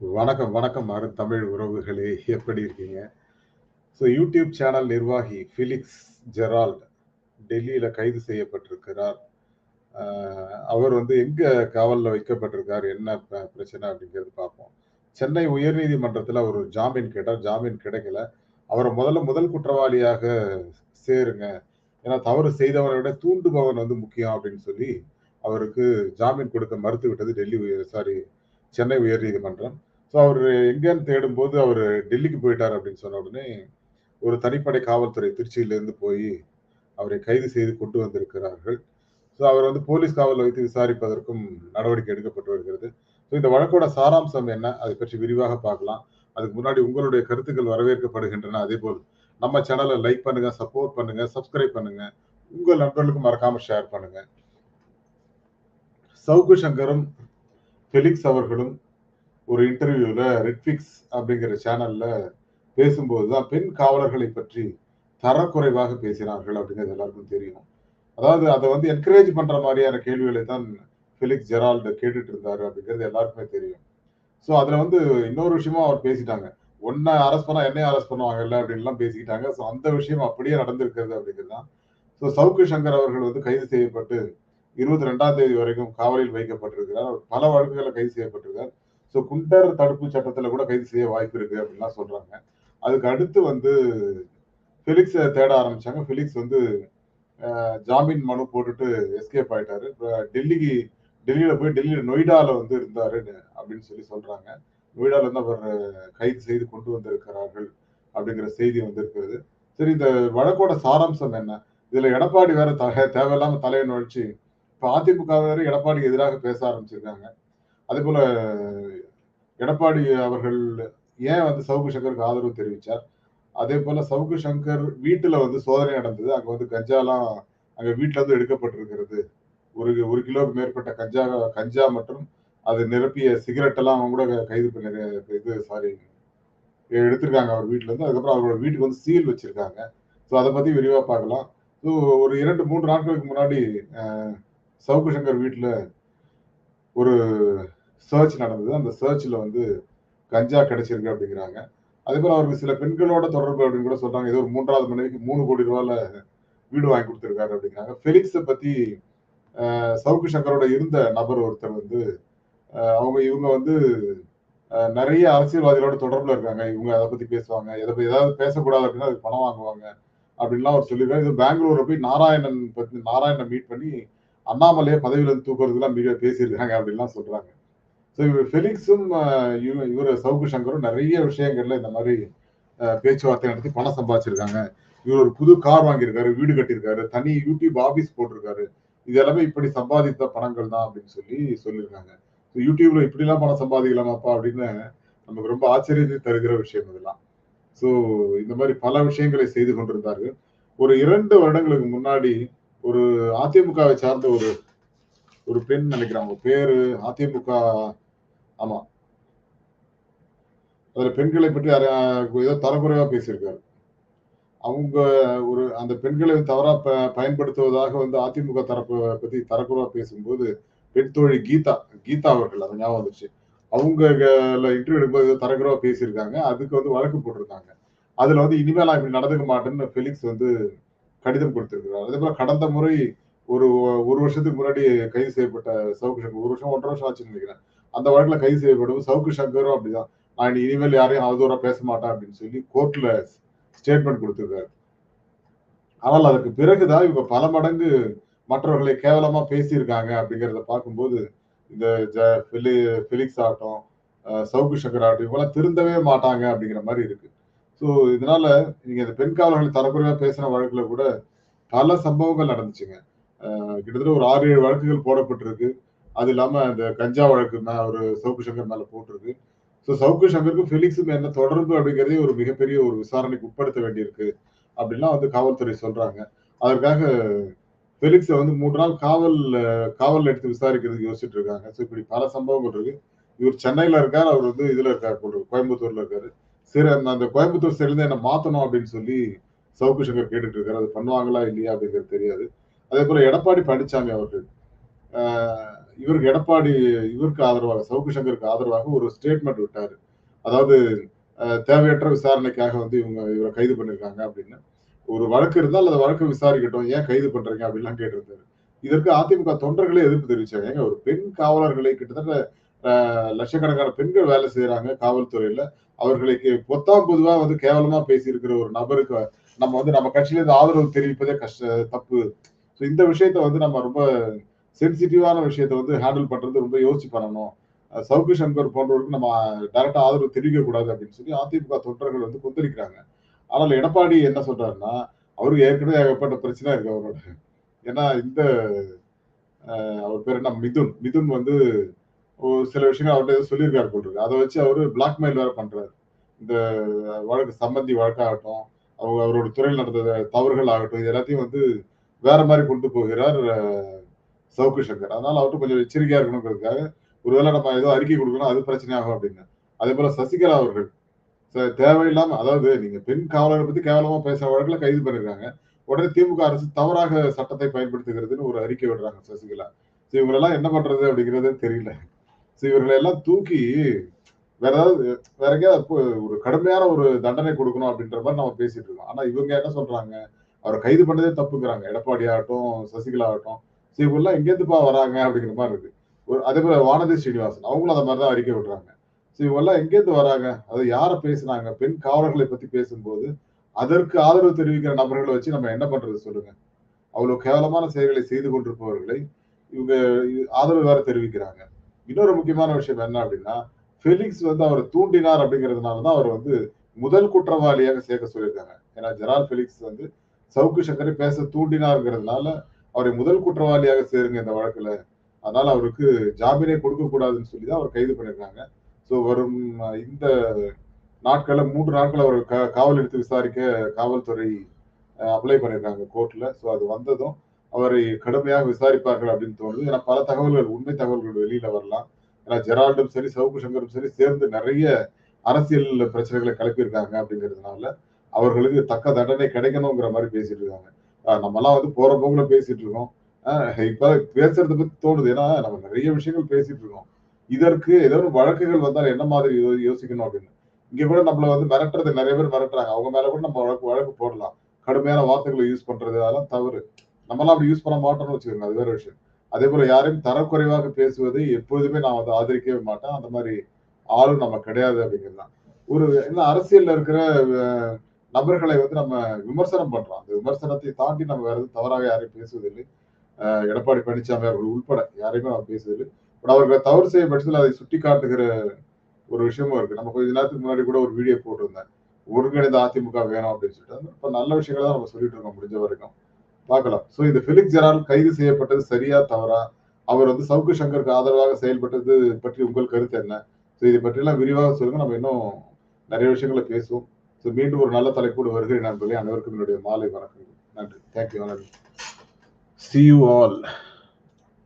வணக்கம், வணக்கம் தமிழ் உறவுகளே! எப்படி இருக்கீங்க? ஸோ யூடியூப் சேனல் நிர்வாகி ஃபிலிக்ஸ் ஜெரால்ட் டெல்லியில் கைது செய்யப்பட்டிருக்கிறார். அவர் வந்து எங்கே காவலில் வைக்கப்பட்டிருக்கார்? என்ன பிரச்சனை அப்படிங்கிறது பார்ப்போம். சென்னை உயர்நீதிமன்றத்தில் அவர் ஒரு ஜாமீன் கேட்டார். ஜாமீன் கிடைக்கல. அவரை முதல்ல முதல் குற்றவாளியாக சேருங்க. ஏன்னா தவறு செய்தவரை விட தூண்டுபவன் வந்து முக்கியம் அப்படின்னு சொல்லி, அவருக்கு ஜாமீன் கொடுக்க மறுத்து விட்டது டெல்லி உயர் சாரி சென்னை உயர்நீதிமன்றம். ஸோ அவர் எங்கேன்னு தேடும்போது அவர் டெல்லிக்கு போயிட்டார் அப்படின்னு சொன்ன உடனே, ஒரு தனிப்படை காவல்துறை திருச்சியிலேருந்து போய் அவரை கைது செய்து கொண்டு வந்திருக்கிறார்கள். ஸோ அவர் வந்து போலீஸ் காவலில் வைத்து விசாரிப்பதற்கும் நடவடிக்கை எடுக்கப்பட்டு வருகிறது. ஸோ இந்த வழக்கோட சாராம்சம் என்ன? அதை பற்றி விரிவாக பார்க்கலாம். அதுக்கு முன்னாடி உங்களுடைய கருத்துக்கள் வரவேற்கப்படுகின்றன. அதே போல் நம்ம சேனலை லைக் பண்ணுங்க, சப்போர்ட் பண்ணுங்க, சப்ஸ்கிரைப் பண்ணுங்க. உங்கள் நண்பர்களுக்கும் மறக்காம ஷேர் பண்ணுங்க. சவுக்கு சங்கரும், ஃபெலிக்ஸ் அவர்களும் ஒரு இன்டர்வியூவில் ரெட்ஃபிக்ஸ் அப்படிங்கிற சேனலில் பேசும்போது தான் பெண் காவலர்களை பற்றி தரக்குறைவாக பேசினார்கள் அப்படிங்கிறது எல்லாருக்கும் தெரியும். அதாவது அதை வந்து என்கரேஜ் பண்ணுற மாதிரியான கேள்விகளை தான் ஃபெலிக்ஸ் ஜெரால்டு கேட்டுட்டு இருந்தார் அப்படிங்கிறது எல்லாருக்குமே தெரியும். ஸோ அதில் வந்து இன்னொரு விஷயமும் அவர் பேசிட்டாங்க. ஒன்றை அரெஸ்ட் பண்ணால் என்னையும் அரெஸ்ட் பண்ணுவாங்கல்ல அப்படின்லாம் பேசிக்கிட்டாங்க. ஸோ அந்த விஷயம் அப்படியே நடந்திருக்கிறது அப்படிங்கிறது தான். ஸோ சவுக்கு சங்கர் அவர்கள் வந்து கைது செய்யப்பட்டு 22ஆம் தேதி வரைக்கும் காவலில் வைக்கப்பட்டிருக்கிறார். அவர் பல வழக்குகளை கைது செய்யப்பட்டிருக்கார். ஸோ குண்டர் தடுப்பு சட்டத்துல கூட கைது செய்ய வாய்ப்பு இருக்கு அப்படின்லாம் சொல்றாங்க. அதுக்கு அடுத்து வந்து ஃபிலிக்ஸை தேட ஆரம்பிச்சாங்க. ஃபிலிக்ஸ் வந்து ஜாமீன் மனு போட்டுட்டு எஸ்கேப் ஆயிட்டாரு. இப்போ டெல்லிக்கு டெல்லியில போய் டெல்லியில நொய்டால வந்து இருந்தாரு அப்படின்னு சொல்லி சொல்றாங்க. நொய்டால இருந்து அவர் கைது செய்து கொண்டு வந்திருக்கிறார்கள் அப்படிங்கிற செய்தி வந்திருக்கிறது. சரி இந்த வழக்கோட சாராம்சம் என்ன? இதுல எடப்பாடி வேற த தேவையில்லாம தலைய நுழைச்சு, இப்போ அதிமுகவினர் எடப்பாடிக்கு எதிராக பேச ஆரம்பிச்சிருக்காங்க. அதே போல எடப்பாடி அவர்கள் ஏன் வந்து சவுக்கு சங்கருக்கு ஆதரவு தெரிவித்தார் அதே போல சவுக்கு சங்கர் வீட்டில் வந்து சோதனை நடந்தது. அங்கே வந்து கஞ்சாலாம் அங்கே வீட்டில் இருந்து எடுக்கப்பட்டிருக்கிறது. ஒரு ஒரு கிலோவுக்கு மேற்பட்ட கஞ்சா கஞ்சா மற்றும் அது நிரப்பிய சிகரெட் எல்லாம் அவங்க கூட கைது பண்ணி இது சாரி எடுத்திருக்காங்க அவர் வீட்டிலேருந்து இருந்து. அதுக்கப்புறம் அவரோட வீட்டுக்கு வந்து சீல் வச்சிருக்காங்க. ஸோ அதை பத்தி விரிவா பார்க்கலாம். ஸோ ஒரு 2, 3 நாட்களுக்கு முன்னாடி சவுக்கு சங்கர் வீட்டில் ஒரு சர்ச் நடந்தது. அந்த சர்ச்சில் வந்து கஞ்சா கிடைச்சிருக்கு அப்படிங்கிறாங்க. அதேபோல அவருக்கு சில பெண்களோட தொடர்பு அப்படின்னு கூட சொல்றாங்க. ஏதோ ஒரு மூன்றாவது மனைவிக்கு ரூ. 3,00,00,000ல வீடு வாங்கி கொடுத்துருக்காரு அப்படிங்கிறாங்க. ஃபெலிக்ஸை பற்றி சவுக்கு சங்கரோட இருந்த நபர் ஒருத்தர் வந்து அவங்க இவங்க வந்து நிறைய அரசியல்வாதிகளோட தொடர்புல இருக்காங்க. இவங்க அதை பத்தி பேசுவாங்க. எதை ஏதாவது பேசக்கூடாது அப்படின்னா அதுக்கு பணம் வாங்குவாங்க. அப்படின்லாம் அவர் சொல்லியிருக்காரு. இது பெங்களூர்ல போய் நாராயணன் பத்தி நாராயணனை மீட் பண்ணி அண்ணாமலையை பதவியிலிருந்து தூக்குறதுலாம் மிக பேசியிருக்காங்க அப்படின்லாம் சொல்றாங்க. ஸோ இவர் ஃபெலிக்ஸும் இவர் இவரு சவுக்கு சங்கரும் நிறைய விஷயங்கள்ல இந்த மாதிரி பேச்சுவார்த்தை நடத்தி பணம் சம்பாதிச்சிருக்காங்க. இவர் ஒரு புது கார் வாங்கியிருக்காரு, வீடு கட்டியிருக்காரு, தனி யூடியூப் ஆபீஸ் போட்டிருக்காரு. இது எல்லாமே இப்படி சம்பாதித்த பணங்கள் தான் அப்படின்னு சொல்லி சொல்லியிருக்காங்க. ஸோ யூடியூப்ல இப்படிலாம் பணம் சம்பாதிக்கலாமாப்பா அப்படின்னு நமக்கு ரொம்ப ஆச்சரியத்தை தருகிற விஷயம் இதெல்லாம். ஸோ இந்த மாதிரி பல விஷயங்களை செய்து கொண்டிருந்தார்கள். ஒரு இரண்டு வருடங்களுக்கு முன்னாடி ஒரு அதிமுகவை சார்ந்த ஒரு ஒரு பெண் நினைக்கிறேன். அவங்க பேரு அதிமுக ஆமா. அதுல பெண்களை பற்றி ஏதோ தரக்குறைவா பேசியிருக்காரு. அவங்க ஒரு அந்த பெண்களை தவறா ப பயன்படுத்துவதாக வந்து அதிமுக தரப்பு பத்தி தரக்குறைவா பேசும்போது, பெண் தோழி கீதா கீதா அவர்கள் அது ஞாபகம் வந்துருச்சு. அவங்க இன்டர்வியூ எடுக்கும்போது ஏதோ தரக்குறைவா பேசியிருக்காங்க. அதுக்கு வந்து வழக்கு போட்டிருக்காங்க. அதுல வந்து இனிமேல் நான் இப்படி நடந்துக்க மாட்டேன்னு ஃபெலிக்ஸ் வந்து கடிதம் கொடுத்திருக்கிறார். அதேபோல கடந்த முறை ஒரு ஒரு வருஷத்துக்கு முன்னாடி கைது செய்யப்பட்ட சவுக்கு சங்கர் 1 வருஷம் 1 1/2 வருஷம் ஆச்சுன்னு நினைக்கிறேன். அந்த வழக்குல கைது செய்யப்படும் சவுக்கு சங்கரும் அப்படிதான். நான் இனிமேல் யாரையும் அவதூறா பேச மாட்டேன் அப்படின்னு சொல்லி கோர்ட்ல ஸ்டேட்மெண்ட் கொடுத்திருக்காரு ஆனால் அதற்கு பிறகு தான் இவங்க பல மடங்கு மற்றவர்களை கேவலமா பேசியிருக்காங்க அப்படிங்கிறத பார்க்கும்போது, இந்த ஜ ஃபெலி ஆகட்டும், சவுக்கு சங்கர் ஆகட்டும் இவங்கெல்லாம் திருந்தவே மாட்டாங்க அப்படிங்கிற மாதிரி இருக்கு. ஸோ இதனால நீங்க இந்த பெண் காவலர்கள் தரக்குறையாக பேசின வழக்குல கூட பல சம்பவங்கள் நடந்துச்சுங்க. கிட்டத்தட்ட ஒரு 6, 7 வழக்குகள் போடப்பட்டிருக்கு. அது இல்லாம இந்த கஞ்சா வழக்கு மே ஒரு சவுக்கு சங்கர் மேல போட்டிருக்கு. ஸோ சவுக்கு சங்கருக்கும் ஃபெலிக்ஸுக்கும் என்ன தொடர்பு அப்படிங்கிறதே ஒரு மிகப்பெரிய ஒரு விசாரணைக்கு உட்படுத்த வேண்டியிருக்கு. அப்படின்லாம் வந்து காவல்துறை சொல்றாங்க. அதற்காக ஃபெலிக்ஸை வந்து மூன்று நாள் காவல் காவல்ல எடுத்து விசாரிக்கிறதுக்கு யோசிச்சுட்டு இருக்காங்க. ஸோ இப்படி பல சம்பவங்கள் இருக்கு. இவர் சென்னையில இருக்காரு. அவர் வந்து இதுல இருக்காரு போல கோயம்புத்தூர்ல இருக்காரு. சரி அந்த கோயம்புத்தூர் சைடுல என்ன மாற்றணும் அப்படின்னு சொல்லி சவுக்கு சங்கர் கேட்டுட்டு இருக்காரு. அது பண்ணுவாங்களா இல்லையா அப்படிங்கிறது தெரியாது. அதேபோல எடப்பாடி பழனிசாமி அவர்கள் இவருக்கு எடப்பாடி இவருக்கு ஆதரவாக சவுக்கு சங்கருக்கு ஆதரவாக ஒரு ஸ்டேட்மெண்ட் விட்டாரு. அதாவது தேவையற்ற விசாரணைக்காக வந்து இவங்க இவரை கைது பண்ணியிருக்காங்க அப்படின்னு. ஒரு வழக்கு இருந்தால் அந்த வழக்கு விசாரிக்கட்டும். ஏன் கைது பண்றீங்க அப்படின்லாம் கேட்டிருந்தாரு. இதற்கு அதிமுக தொண்டர்களே எதிர்ப்பு தெரிவிச்சாங்க. ஏங்க ஒரு பெண் காவலர்களை கிட்டத்தட்ட லட்சக்கணக்கான பெண்கள் வேலை செய்யறாங்க காவல்துறையில. அவர்களுக்கு பொத்தாம் பொதுவா வந்து கேவலமா பேசியிருக்கிற ஒரு நபருக்கு நம்ம வந்து நம்ம கட்சியில இருந்து ஆதரவு தெரிவிப்பதே கஷ்ட தப்பு. ஸோ இந்த விஷயத்த வந்து நம்ம ரொம்ப சென்சிட்டிவான விஷயத்த வந்து ஹேண்டில் பண்றது ரொம்ப யோசிச்சு பண்ணணும். சவுக்கு சங்கர் போன்றவருக்கு நம்ம டைரக்டா ஆதரவு தெரிவிக்க கூடாது அப்படின்னு சொல்லி அதிமுக தொண்டர்கள் வந்து கொந்தளிக்கிறாங்க. ஆனால் எடப்பாடி என்ன சொல்றாருன்னா அவருக்கு ஏற்கனவே ஏகப்பட்ட பிரச்சனை இருக்கு அவரோட. ஏன்னா இந்த அவர் பேர் என்ன? மிதுன். மிதுன் வந்து சில விஷயங்கள் அவர்கிட்ட ஏதோ சொல்லியிருக்காரு போல் அதை வச்சு அவரு பிளாக்மெயில் வேற பண்றாரு. இந்த வழக்கு சம்பந்தி வழக்காகட்டும் அவங்க அவரோட துறையில் நடந்த தவறுகள் ஆகட்டும் இது எல்லாத்தையும் வந்து வேற மாதிரி கொண்டு போகிறார் சவுக்கு சங்கர். அதனால அவர்கிட்ட கொஞ்சம் எச்சரிக்கையா இருக்கணுங்கிறதுக்காக ஒருவேளை நம்ம ஏதோ அறிக்கை கொடுக்கணும் அது பிரச்சனை ஆகும் அப்படின்னு. அதே போல சசிகலா அவர்கள் ச- தேவையில்லாம அதாவது நீங்க பெண் காவலரை பத்தி கேவலமா பேசுற வழக்குல கைது பண்ணிருக்காங்க. உடனே திமுக அரசு தவறாக சட்டத்தை பயன்படுத்துகிறதுன்னு ஒரு அறிக்கை விடுறாங்க சசிகலா. இவங்களெல்லாம் என்ன பண்றது அப்படிங்கிறது தெரியல. இவர்களை எல்லாம் தூக்கி வேற ஏதாவது வேற எங்கேயாவது ஒரு கடுமையான ஒரு தண்டனை கொடுக்கணும் அப்படின்ற மாதிரி நம்ம பேசிட்டு இருக்கோம். ஆனா இவங்க என்ன சொல்றாங்க? அவரை கைது பண்ணதே தப்புங்கிறாங்க. எடப்பாடி ஆகட்டும் சசிகலா ஆகட்டும். இவங்கெல்லாம் எங்கேருந்துப்பா வராங்க அப்படிங்கிற மாதிரி இருக்கு. ஒரு அதே போல வானதி ஸ்ரீனிவாசன் அவங்களும் அந்த மாதிரி தான் அறிக்கை விடுறாங்க. சோ இவங்கெல்லாம் எங்கேருந்து வராங்க? அதை யாரை பேசுனாங்க? பெண் காவலர்களை பத்தி பேசும்போது அதற்கு ஆதரவு தெரிவிக்கிற நபர்களை வச்சு நம்ம என்ன பண்றது சொல்லுங்க. அவ்வளவு கேவலமான செயல்களை செய்து கொண்டிருப்பவர்களை இவங்க ஆதரவு வேற தெரிவிக்கிறாங்க. இன்னொரு முக்கியமான விஷயம் என்ன அப்படின்னா ஃபெலிக்ஸ் வந்து அவர் தூண்டினார் அப்படிங்கிறதுனால தான் அவர் வந்து முதல் குற்றவாளியாக சேர்க்க சொல்லியிருக்காங்க. ஏன்னா ஜெரால் ஃபெலிக்ஸ் வந்து சவுக்கு சங்கரை பேச தூண்டினார்ங்கிறதுனால அவரை முதல் குற்றவாளியாக சேருங்க இந்த வழக்குல. அதனால அவருக்கு ஜாமீனே கொடுக்க கூடாதுன்னு சொல்லி தான் அவர் கைது பண்ணியிருக்காங்க. ஸோ வரும் இந்த நாட்களில் மூன்று நாட்கள் அவர் க காவல் எடுத்து விசாரிக்க காவல்துறை அப்ளை பண்ணியிருக்காங்க கோர்ட்ல ஸோ அது வந்ததும் அவரை கடுமையாக விசாரிப்பார்கள் அப்படின்னு தோணுது. ஏன்னா பல தகவல்கள் உண்மை தகவல்கள் வெளியில வரலாம். ஏன்னா ஜெரால்டும் சரி சவுக்கு சங்கரும் சரி சேர்ந்து நிறைய அரசியல் பிரச்சனைகளை கிளப்பியிருக்காங்க அப்படிங்கிறதுனால அவர்களுக்கு தக்க தண்டனை கிடைக்கணுங்கிற மாதிரி பேசிட்டு இருக்காங்க. ஆஹ் நம்மலாம் வந்து போற போக்குல பேசிட்டு இருக்கோம். இப்ப பேசுறத பத்தி தோணுது. ஏன்னா நம்ம நிறைய விஷயங்கள் பேசிட்டு இருக்கோம். இதற்கு ஏதாவது வழக்குகள் வந்தால் என்ன மாதிரி யோசிக்கணும் அப்படின்னு. இங்க கூட நம்மள வந்து மிரட்டுறது நிறைய பேர் மிரட்டுறாங்க. அவங்க மேல கூட நம்ம வழக்கு வழக்கு போடலாம். கடுமையான வார்த்தைகளை யூஸ் பண்றது அதெல்லாம் தவறு. நம்மளாம் அப்படி யூஸ் பண்ண மாட்டோம்னு வச்சுக்கோங்க அது வேற விஷயம். அதே போல யாரையும் தரக்குறைவாக பேசுவது எப்பொழுதுமே நான் வந்து ஆதரிக்கவே மாட்டேன். அந்த மாதிரி ஆளும் நம்ம கிடையாது அப்படிங்கிறது தான் ஒரு என்ன அரசியல்ல இருக்கிற நபர்களை வந்து நம்ம விமர்சனம் பண்றோம். அந்த விமர்சனத்தை தாண்டி நம்ம வேற எதுவும் தவறாக யாரையும் பேசுவதில்லை. எடப்பாடி பழனிசாமி அவர்கள் உள்பட யாரையுமே நம்ம பேசுவதில்லை. பட் அவர்கள் தவறு செய்ய பட்சத்தில் அதை சுட்டி காட்டுகிற ஒரு விஷயமும் இருக்கு. நம்ம கொஞ்ச நேரத்துக்கு முன்னாடி கூட ஒரு வீடியோ போட்டிருந்தேன். ஒருங்கிணைந்த அதிமுக வேணும் அப்படின்னு சொல்லிட்டு. இப்போ நல்ல விஷயங்களை தான் நம்ம சொல்லிட்டு இருக்கோம் முடிஞ்ச வரைக்கும். பார்க்கலாம். ஸோ இந்த பிலிக்ஸ் ஜெரால் கைது செய்யப்பட்டது சரியா தவறா? அவர் வந்து சவுக்கு சங்கருக்கு ஆதரவாக செயல்பட்டது பற்றி உங்கள் கருத்து என்ன? ஸோ இதை பற்றிலாம் விரிவாக சொல்லுங்க. நம்ம இன்னும் நிறைய விஷயங்களை பேசுவோம். ஸோ மீண்டும் ஒரு நல்ல தலைப்போடு வருகிறேன் நண்பர்களே. அனைவருக்கும் என்னுடைய மாலை வணக்கம் நன்றி. தேங்க்யூ நன்றி சி யூ ஆல்